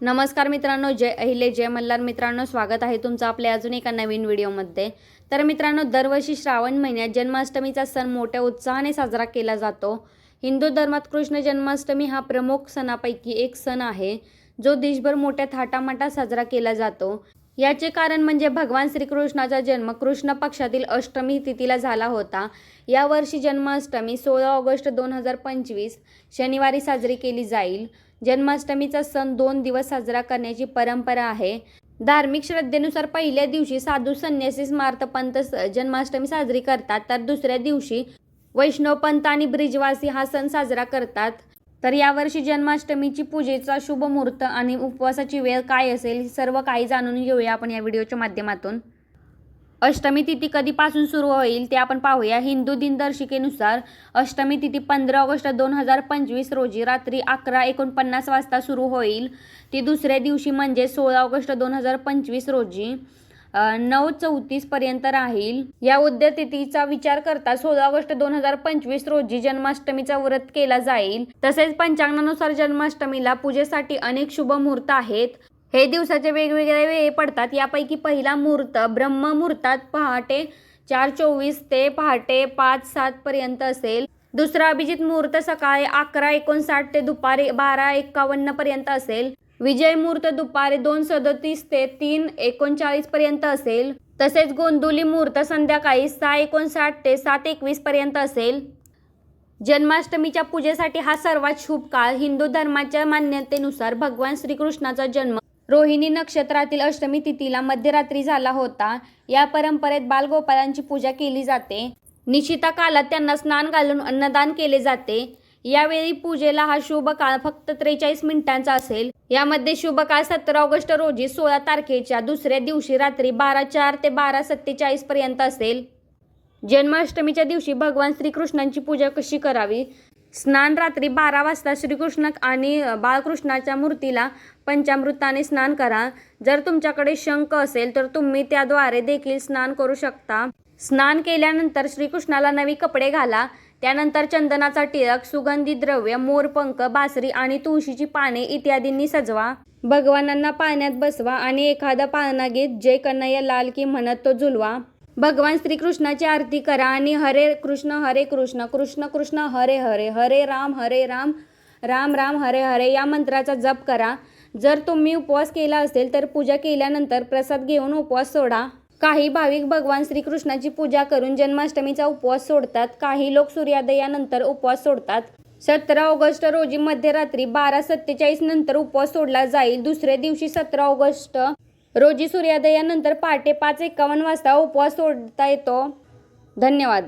नमस्कार मित्रांनो जय अहिले जय मल्हार. मित्रांनो स्वागत आहे तुमचं आपल्या अजून एका नवीन व्हिडिओमध्ये. तर मित्रांनो दरवर्षी श्रावण महिन्यात जन्माष्टमीचा सण मोठ्या उत्साहाने साजरा केला जातो. हिंदू धर्मात कृष्ण जन्माष्टमी हा प्रमुख सणापैकी एक सण आहे जो देशभर मोठ्या थाटामाटात साजरा केला जातो. याचे कारण म्हणजे भगवान श्रीकृष्णाचा जन्म कृष्ण पक्षातील अष्टमी तिथीला झाला होता. यावर्षी जन्माष्टमी सोळा ऑगस्ट दोन हजार पंचवीस शनिवारी साजरी केली जाईल. जन्माष्टमीचा सण दोन दिवस साजरा करण्याची परंपरा आहे. धार्मिक श्रद्धेनुसार पहिल्या दिवशी साधू संन्यासी स्मार्तपंत स- जन्माष्टमी साजरी करतात तर दुसऱ्या दिवशी वैष्णवपंत आणि ब्रिजवासी हा सण साजरा करतात. तर यावर्षी जन्माष्टमीची पूजेचा शुभ मुहूर्त आणि उपवासाची वेळ काय असेल हे सर्व काही जाणून घेऊया आपण या व्हिडिओच्या माध्यमातून. अष्टमी तिथी कधीपासून सुरू होईल ते आपण पाहूया. हिंदू दिनदर्शिकेनुसार अष्टमी तिथी पंधरा ऑगस्ट दोन हजार पंचवीस रोजी रात्री अकरा एकोणपन्नास वाजता सुरू होईल. ती दुसऱ्या दिवशी म्हणजे सोळा ऑगस्ट दोन हजार पंचवीस रोजी नऊ चौतीस पर्यंत राहील. या उद्यतिथीचा विचार करता सोळा ऑगस्ट दोन हजार पंचवीस रोजी जन्माष्टमीचा व्रत केला जाईल. तसेच पंचांगानुसार जन्माष्टमीला पूजेसाठी अनेक शुभ मुहूर्त आहेत. हे दिवसाचे वेगवेगळे वेळे पडतात. यापैकी पहिला मुहूर्त ब्रह्म मुहूर्तात पहाटे चार चोवीस ते पहाटे पाच सात पर्यंत असेल. दुसरा अभिजित मुहूर्त सकाळी अकरा एकोणसाठ ते दुपारी बारा एक्कावन्न पर्यंत असेल. विजय मुहूर्त दुपारी दोन सदतीस ते तीन एकोणचाळीस पर्यंत असेल. तसेच गोंधुली मुहूर्त संध्याकाळी सहा एकोणसाठ ते सात एकवीस पर्यंत असेल. जन्माष्टमीच्या पूजेसाठी हा सर्वात शुभ काळ. हिंदू धर्माच्या मान्यतेनुसार भगवान श्रीकृष्णाचा जन्म रोहिणी नक्षत्रातील अष्टमी तिथीला मध्यरात्री झाला होता. या परंपरेत बालगोपालांची पूजा केली जाते. निशिता कालात त्यांना स्नान घालून अन्नदान केले जाते. यावेळी पूजेला हा शुभ काळ फक्त त्रेचाळीस मिनिटांचा असेल. यामध्ये शुभ काळ सतरा ऑगस्ट रोजी सोळा तारखेच्या दुसऱ्या दिवशी रात्री बारा चार ते बारा सत्तेचाळीस पर्यंत असेल. जन्माष्टमीच्या दिवशी भगवान श्रीकृष्णांची पूजा कशी करावी? स्नान रात्री बारा वाजता श्रीकृष्ण आणि बाळकृष्णाच्या मूर्तीला पंचामृताने स्नान करा. जर तुमच्याकडे शंख असेल तर तुम्ही त्याद्वारे देखील स्नान करू शकता. स्नान केल्यानंतर श्रीकृष्णाला नवी कपडे घाला. त्यानंतर चंदनाचा टिळक सुगंधी द्रव्य मोरपंख बासरी आणि तुळशीची पाने इत्यादींनी सजवा. भगवानांना पाण्यात बसवा आणि एखादा पाळणा घेत जय कन्हैया लाल की म्हणत तो झुलवा भगवान श्रीकृष्णाची आरती करा आणि हरे कृष्ण हरे कृष्ण कृष्ण कृष्ण हरे हरे हरे राम हरे राम राम राम हरे हरे या मंत्राचा जप करा. जर तुम्ही उपवास केला असेल तर पूजा केल्यानंतर प्रसाद घेऊन उपवास सोडा. काही भाविक भगवान श्रीकृष्णाची पूजा करून जन्माष्टमीचा उपवास सोडतात. काही लोक सूर्योदयानंतर उपवास सोडतात. सतरा ऑगस्ट रोजी मध्यरात्री बारा सत्तेचाळीस नंतर उपवास सोडला जाईल. दुसऱ्या दिवशी सतरा ऑगस्ट रोजी सूर्योदयानंतर पहाटे पाच एकावन्न वाजता उपवास सोडता येतो. धन्यवाद.